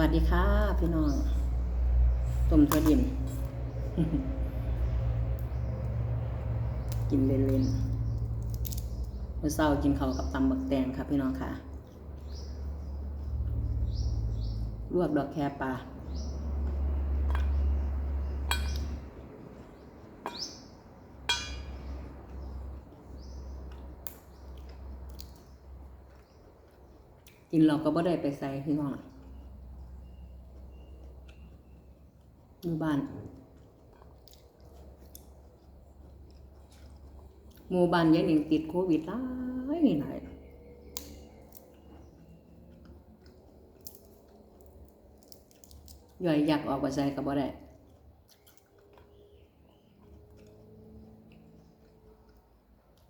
วัสดีค่ะ พี่น้องต้มถั่วดินกินเล่นๆเมื่อเช้ากินข้าวกับตำบักแตงค่ะพี่น้องค่ะ ลวกดอกแคปลากินเราก็บ่ได้ไปใส่พี่น้อง อยู่บ้าน หมู่บ้านยายหนิงติดโควิดหลายหลายย่อยอยากออกไปใส่ก็บ่ได้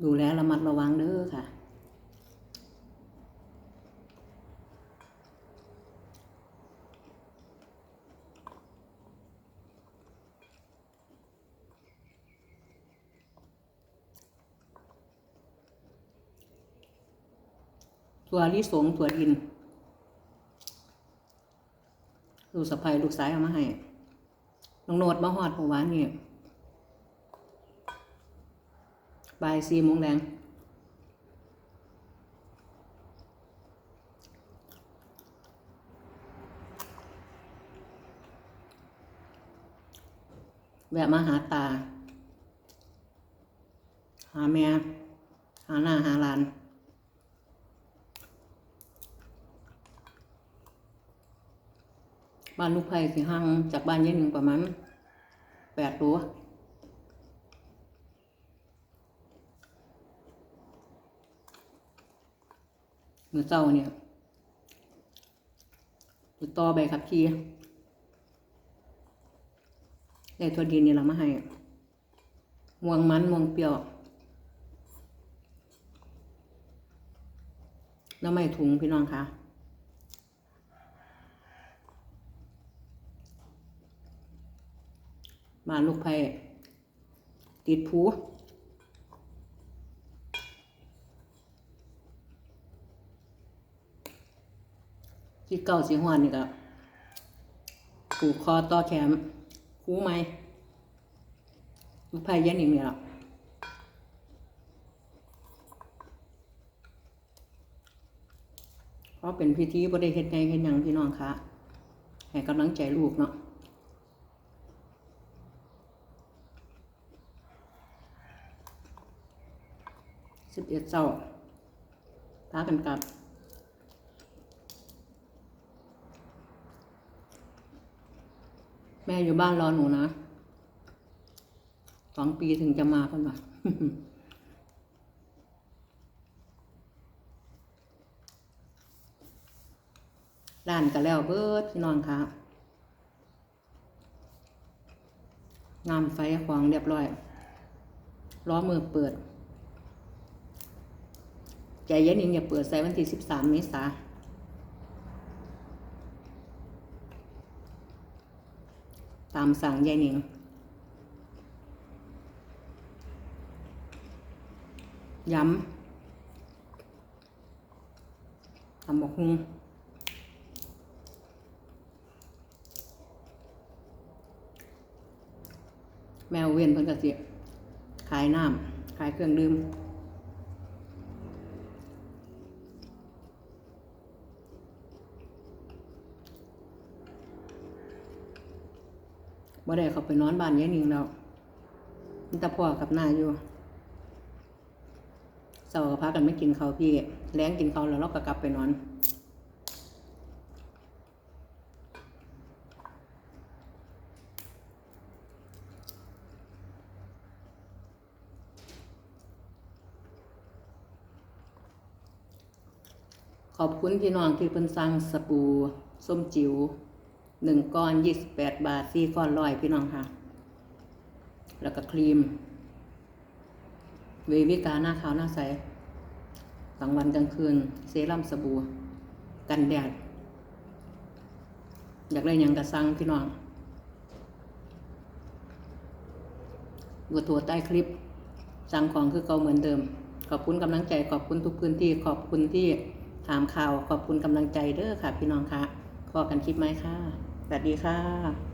ดูแลระมัดระวังเด้อค่ะ ถั่วลิสงถั่วดิน ลูกสะใภ้ลูกสายเอามาให้น้องโนดมาหอดหัววานนี่บ่ายสี่โมงแรงแวะมาหาตา หาแม่ หาหน้าหาหลาน บ้านลูกไผ่สิห่างจากบ้านยายหนึ่งประมาณแปดตัวมือเจ้าเนี่ยติดต่อใบขับขี่ได้ทัวดินนี่เรามาให้ม่วงมันม่วงเปรี้ยวแล้วไม่ถุงพี่น้องคะาลูกไผ่ติดผูที่เก่าสีหวานนี่ก็ผูกคอต่อแขนคูไหมลูกไผ่ยันอีกเนี่ยหรอเพราะเป็นพิธีบริเฮ็ดไงเฮ็ดหยังพี่น้องคะให้กำลังใจลูกเนาะ สิบเอ็ดเจ้าพากันกลับแม่อยู่บ้านรอหนูนะสองปีถึงจะมากันมาด้านก็แล้วเบิดพี่น้องค่ะงามไฟขวางเรียบร้อยล้อมือเปิด ใจเย็นนิงอย่าเปิดใส่วันที่สิบสามเมษาตามสั่งยายหนิงย้ำทำบอกฮุงแมวเวียนเพิ่นกะสิขายน้ำขายเครื่องดื่ม บ่ได้เขาไปนอนบ้านยายนิงแล้วมันตะพ่อกับหน้าอยู่เสาร์ก็พากันไม่กินเขาวพี่แล้งกินเขาวแล้วเราก็กลับไปนอนขอบคุณพี่น้องที่เพิ่นสั่งสบู่ส้มจิ๋ว หนึ่งก้อนยี่สิบแปดบาทสี่ก้อนร้อยพี่น้องค่ะ แล้วก็ครีมเววิกาหน้าขาวหน้าใสกลางวันกลางคืน เซรั่มสบู่กันแดด อยากได้ยังกระซังพี่น้องบัวตัวใต้คลิป สั่งของคือเก่าเหมือนเดิม ขอบคุณกำลังใจขอบคุณทุกพื้นที่ขอบคุณที่ถามข่าวขอบคุณกำลังใจเด้อค่ะ พี่น้องค่ะขพอกันคลิปไหมค่ะ สวัสดีค่ะ